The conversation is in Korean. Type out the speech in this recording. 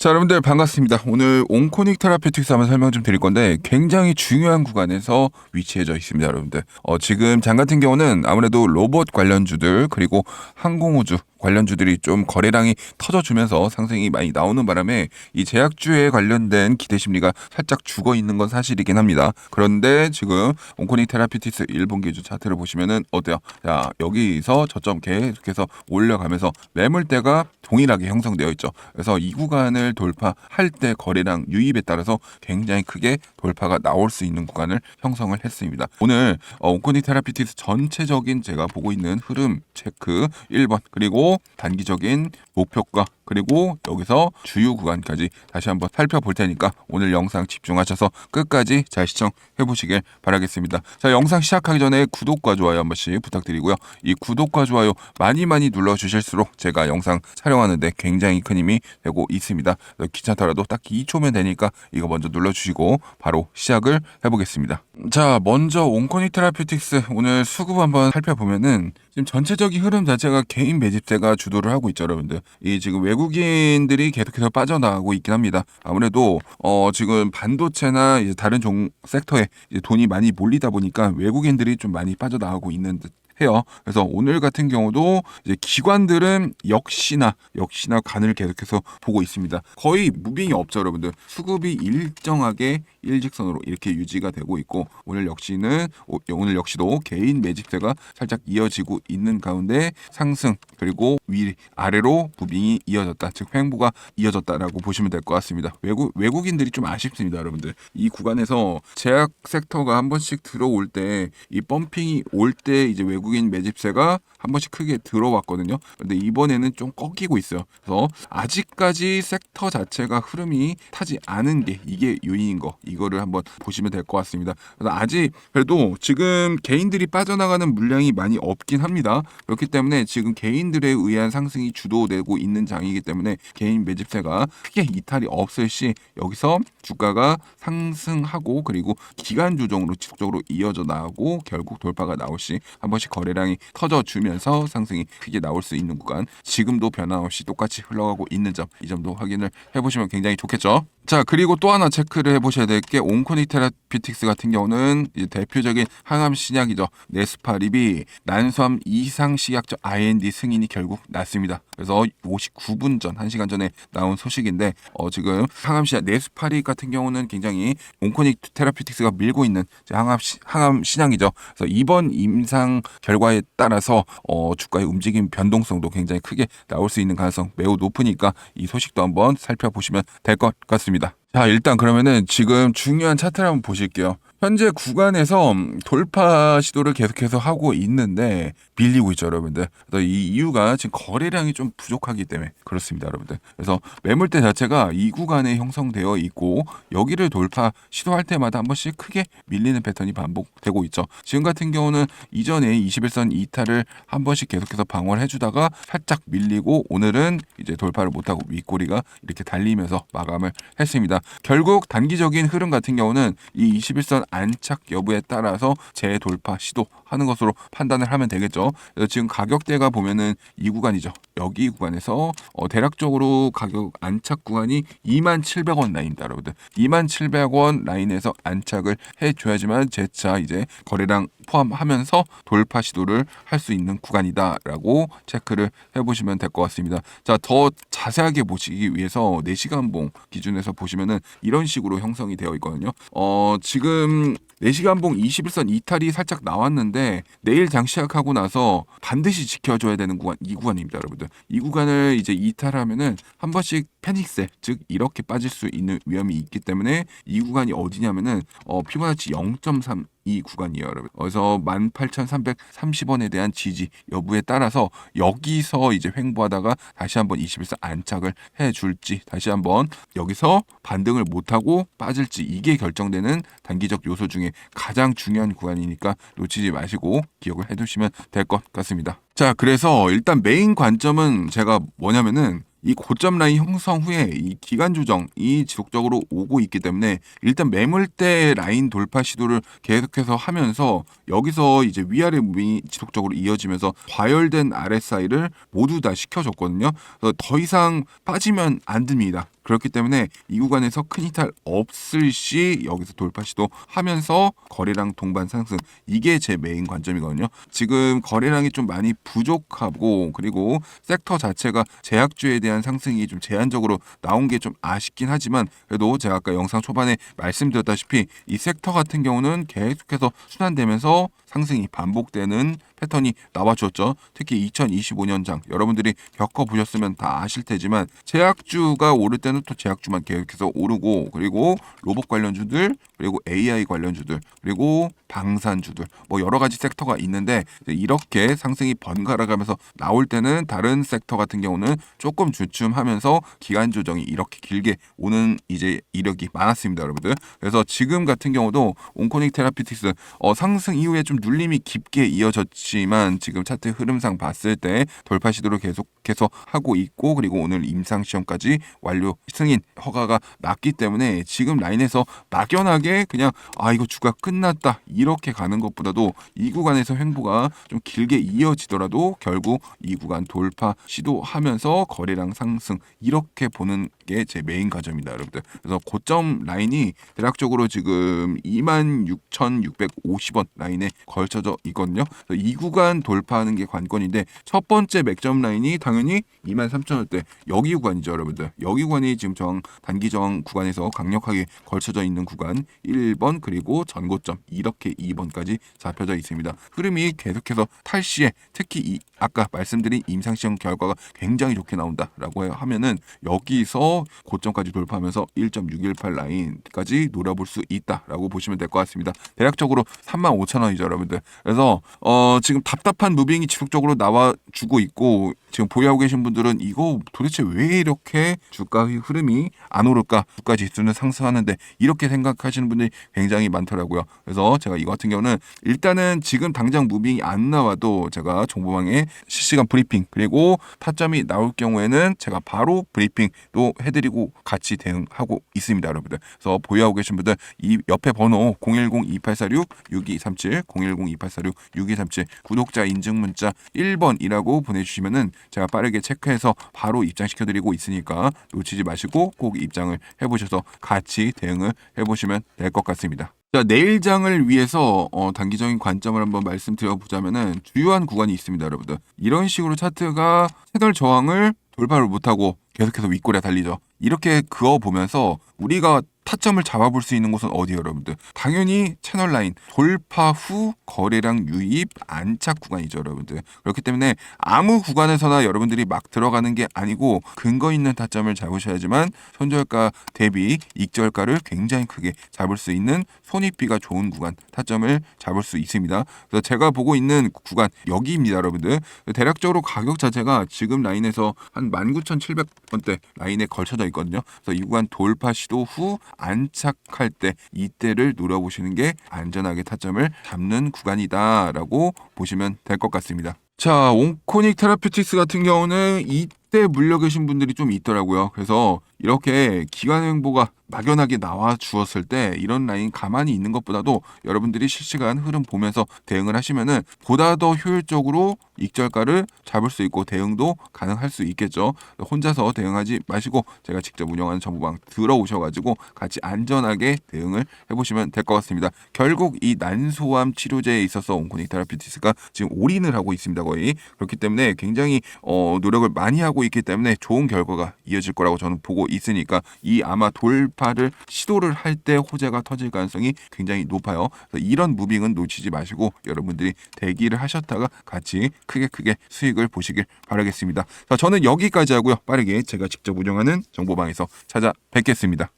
자, 여러분들 반갑습니다. 오늘 온코닉 테라피틱스 한번 설명 좀 드릴 건데 굉장히 중요한 구간에서 위치해져 있습니다, 여러분들. 어, 지금 장 같은 경우는 아무래도 로봇 관련주들 그리고 항공우주 관련주들이 좀 거래량이 터져주면서 상승이 많이 나오는 바람에 이 제약주에 관련된 기대 심리가 살짝 죽어 있는 건 사실이긴 합니다. 그런데 지금 온코닉 테라피틱스 일본 기준 차트를 보시면은 어때요? 자, 여기서 저점 계속해서 올려가면서 매물대가 동일하게 형성되어 있죠. 그래서 이 구간을 돌파할 때 거래량 유입에 따라서 굉장히 크게 돌파가 나올 수 있는 구간을 형성을 했습니다. 오늘 어, 온코닉 테라피틱스 전체적인 제가 보고 있는 흐름 체크 1번 그리고 단기적인 목표가 그리고 여기서 주요 구간까지 다시 한번 살펴볼 테니까 오늘 영상 집중하셔서 끝까지 잘 시청해 보시길 바라겠습니다. 자, 영상 시작하기 전에 구독과 좋아요 한 번씩 부탁드리고요. 이 구독과 좋아요 많이 많이 눌러 주실수록 제가 영상 촬영하는데 굉장히 큰 힘이 되고 있습니다. 귀찮더라도 딱 2초면 되니까 이거 먼저 눌러 주시고 바로 시작을 해 보겠습니다. 자, 먼저 온코닉 테라피틱스 오늘 수급 한번 살펴보면은 지금 전체적인 흐름 자체가 개인 매집세가 주도를 하고 있죠, 여러분들. 이 지금 외국인들이 계속해서 빠져나가고 있긴 합니다. 아무래도 어 지금 반도체나 이제 다른 종 섹터에 이제 돈이 많이 몰리다 보니까 외국인들이 좀 많이 빠져나가고 있는 듯. 해요. 그래서 오늘 같은 경우도 이제 기관들은 역시나 역시나 간을 계속해서 보고 있습니다. 거의 무빙이 없죠, 여러분들. 수급이 일정하게 일직선으로 이렇게 유지가 되고 있고 오늘 역시는 오- 오늘 역시도 개인 매집세가 살짝 이어지고 있는 가운데 상승 그리고 위 아래로 무빙이 이어졌다. 즉 횡보가 이어졌다라고 보시면 될 것 같습니다. 외국 외국인들이 좀 아쉽습니다, 여러분들. 이 구간에서 제약 섹터가 한 번씩 들어올 때 이 펌핑이 올 때 이제 외국 인 매집세가 한 번씩 크게 들어왔거든요. 근데 이번에는 좀 꺾이고 있어요. 그래서 아직까지 섹터 자체가 흐름이 타지 않은 게 이게 요인인 거 이거를 한번 보시면 될 것 같습니다. 그래서 아직 그래도 지금 개인들이 빠져나가는 물량이 많이 없긴 합니다. 그렇기 때문에 지금 개인들에 의한 상승이 주도되고 있는 장이기 때문에 개인 매집세가 크게 이탈이 없을 시 여기서 주가가 상승하고 그리고 기간 조정으로 지속적으로 이어져 나가고 결국 돌파가 나올 시 한 번씩 거래량이 터져 주면 서 상승이 크게 나올 수 있는 구간 지금도 변함없이 똑같이 흘러가고 있는 점 이 점도 확인을 해보시면 굉장히 좋겠죠. 자 그리고 또 하나 체크를 해보셔야 될 게 온코닉 테라피틱스 같은 경우는 대표적인 항암 신약이죠 네스파립이 난소암 이상 식약적 IND 승인이 결국 났습니다. 그래서 59분 전 1시간 전에 나온 소식인데 어, 지금 항암 신약 네스파립 같은 경우는 굉장히 온코닉 테라피틱스가 밀고 있는 항암 시, 항암 신약이죠. 그래서 이번 임상 결과에 따라서 어, 주가의 움직임 변동성도 굉장히 크게 나올 수 있는 가능성 매우 높으니까 이 소식도 한번 살펴보시면 될 것 같습니다. 자, 일단 그러면은 지금 중요한 차트를 한번 보실게요. 현재 구간에서 돌파 시도를 계속해서 하고 있는데 밀리고 있죠, 여러분들. 이 이유가 지금 거래량이 좀 부족하기 때문에 그렇습니다, 여러분들. 그래서 매물대 자체가 이 구간에 형성되어 있고 여기를 돌파 시도할 때마다 한 번씩 크게 밀리는 패턴이 반복되고 있죠. 지금 같은 경우는 이전에 21선 이탈을 한 번씩 계속해서 방어를 해주다가 살짝 밀리고 오늘은 이제 돌파를 못하고 윗꼬리가 이렇게 달리면서 마감을 했습니다. 결국 단기적인 흐름 같은 경우는 이 21선 안착 여부에 따라서 재돌파 시도하는 것으로 판단을 하면 되겠죠. 지금 가격대가 보면은 이 구간이죠. 여기 구간에서 어, 대략적으로 가격 안착 구간이 2700원 라인입니다, 여러분들. 2700원 라인에서 안착을 해줘야지만 재차 이제 거래량 포함하면서 돌파 시도를 할 수 있는 구간이다라고 체크를 해보시면 될 것 같습니다. 자, 더 자세하게 보시기 위해서 4시간 봉 기준에서 보시면은 이런 식으로 형성이 되어 있거든요. 어, 지금 4시간봉 21선 이탈이 살짝 나왔는데 내일 장 시작하고 나서 반드시 지켜줘야 되는 구간 이 구간입니다, 여러분들. 이 구간을 이제 이탈하면은 한 번씩 패닉셀 즉 이렇게 빠질 수 있는 위험이 있기 때문에 이 구간이 어디냐면은 어, 피보나치 0.3이 구간이에요, 여러분. 그래서 18,330원에 대한 지지 여부에 따라서 여기서 이제 횡보하다가 다시 한번 21선 안착을 해 줄지 다시 한번 여기서 반등을 못 하고 빠질지 이게 결정되는 단기적 요소 중에 가장 중요한 구간이니까 놓치지 마시고 기억을 해 두시면 될 것 같습니다. 자, 그래서 일단 메인 관점은 제가 뭐냐면은 이 고점 라인 형성 후에 이 기간 조정이 지속적으로 오고 있기 때문에 일단 매물대 라인 돌파 시도를 계속해서 하면서 여기서 이제 위아래 무빙이 지속적으로 이어지면서 과열된 RSI를 모두 다 시켜줬거든요. 그래서 더 이상 빠지면 안 됩니다. 그렇기 때문에 이 구간에서 큰 이탈 없을 시 여기서 돌파 시도 하면서 거래량 동반 상승 이게 제 메인 관점이거든요. 지금 거래량이 좀 많이 부족하고 그리고 섹터 자체가 제약주에 대한 상승이 좀 제한적으로 나온 게 좀 아쉽긴 하지만 그래도 제가 아까 영상 초반에 말씀드렸다시피 이 섹터 같은 경우는 계속해서 순환되면서 상승이 반복되는 패턴이 나와줬죠. 특히 2025년장 여러분들이 겪어보셨으면 다 아실 테지만 제약주가 오를 때는 또 제약주만 계속해서 오르고 그리고 로봇 관련주들 그리고 AI 관련주들 그리고 방산주들 뭐 여러 가지 섹터가 있는데 이렇게 상승이 번갈아 가면서 나올 때는 다른 섹터 같은 경우는 조금 주춤하면서 기간 조정이 이렇게 길게 오는 이제 이력이 많았습니다, 여러분들. 그래서 지금 같은 경우도 온코닉 테라피틱스 어, 상승 이후에 좀 눌림이 깊게 이어졌지만 지금 차트 흐름상 봤을 때 돌파 시도를 계속 해서 하고 있고 그리고 오늘 임상 시험까지 완료 승인 허가가 났기 때문에 지금 라인에서 막연하게 그냥 아 이거 주가 끝났다 이렇게 가는 것보다도 이 구간에서 횡보가 좀 길게 이어지더라도 결국 이 구간 돌파 시도하면서 거래량 상승 이렇게 보는 게 제 메인 과점입니다, 여러분들. 그래서 고점 라인이 대략적으로 지금 26,650원 라인에 걸쳐져 있거든요. 그래서 이 구간 돌파하는 게 관건인데 첫 번째 맥점 라인이 당 연히 23,000원대 여기 구간이죠, 여러분들. 여기 구간이 지금 저항 단기 저항 구간에서 강력하게 걸쳐져 있는 구간 1번 그리고 전고점 이렇게 2번까지 잡혀져 있습니다. 흐름이 계속해서 탈시에 특히 이 아까 말씀드린 임상 시험 결과가 굉장히 좋게 나온다라고 하면은 여기서 고점까지 돌파하면서 1.618 라인까지 노려볼 수 있다라고 보시면 될 것 같습니다. 대략적으로 35,000원이죠, 여러분들. 그래서 어 지금 답답한 무빙이 지속적으로 나와 주고 있고 지금 보유하고 계신 분들은 이거 도대체 왜 이렇게 주가의 흐름이 안 오를까? 주가 지수는 상승하는데 이렇게 생각하시는 분들이 굉장히 많더라고요. 그래서 제가 이거 같은 경우는 일단은 지금 당장 무빙이 안 나와도 제가 정보방에 실시간 브리핑 그리고 타점이 나올 경우에는 제가 바로 브리핑도 해드리고 같이 대응하고 있습니다, 여러분들. 그래서 보유하고 계신 분들 이 옆에 번호 010-2846-6237, 010-2846-6237 구독자 인증 문자 1번이라고 보내주시면은 제가 빠르게 체크해서 바로 입장시켜 드리고 있으니까 놓치지 마시고 꼭 입장을 해보셔서 같이 대응을 해보시면 될 것 같습니다. 자, 내일장을 위해서 어, 단기적인 관점을 한번 말씀드려 보자면은 주요한 구간이 있습니다, 여러분들. 이런 식으로 차트가 채널 저항을 돌파를 못하고 계속해서 윗골에 달리죠. 이렇게 그어 보면서 우리가 타점을 잡아볼 수 있는 곳은 어디예요, 여러분들? 당연히 채널 라인 돌파 후 거래량 유입 안착 구간이죠, 여러분들. 그렇기 때문에 아무 구간에서나 여러분들이 막 들어가는 게 아니고 근거 있는 타점을 잡으셔야지만 손절가 대비 익절가를 굉장히 크게 잡을 수 있는 손익비가 좋은 구간 타점을 잡을 수 있습니다. 그래서 제가 보고 있는 구간 여기입니다, 여러분들. 대략적으로 가격 자체가 지금 라인에서 한 19,700원대 라인에 걸쳐져 있거든요. 그래서 이 구간 돌파 시도 후 안착할 때 이때를 노려보시는 게 안전하게 타점을 잡는 구간이다라고 보시면 될 것 같습니다. 자, 온코닉 테라피틱스 같은 경우는 이때 물려 계신 분들이 좀 있더라고요. 그래서 이렇게 기간 횡보가 막연하게 나와 주었을 때 이런 라인 가만히 있는 것보다도 여러분들이 실시간 흐름 보면서 대응을 하시면은 보다 더 효율적으로 익절가를 잡을 수 있고 대응도 가능할 수 있겠죠. 혼자서 대응하지 마시고 제가 직접 운영하는 정보방 들어오셔가지고 같이 안전하게 대응을 해보시면 될 것 같습니다. 결국 이 난소암 치료제에 있어서 온코닉 테라피티스가 지금 올인을 하고 있습니다. 거의 그렇기 때문에 굉장히 어, 노력을 많이 하고 있기 때문에 좋은 결과가 이어질 거라고 저는 보고 있으니까 이 아마 돌파를 시도를 할 때 호재가 터질 가능성이 굉장히 높아요. 이런 무빙은 놓치지 마시고 여러분들이 대기를 하셨다가 같이 크게 크게 수익을 보시길 바라겠습니다. 자, 저는 여기까지 하고요. 빠르게 제가 직접 운영하는 정보방에서 찾아뵙겠습니다.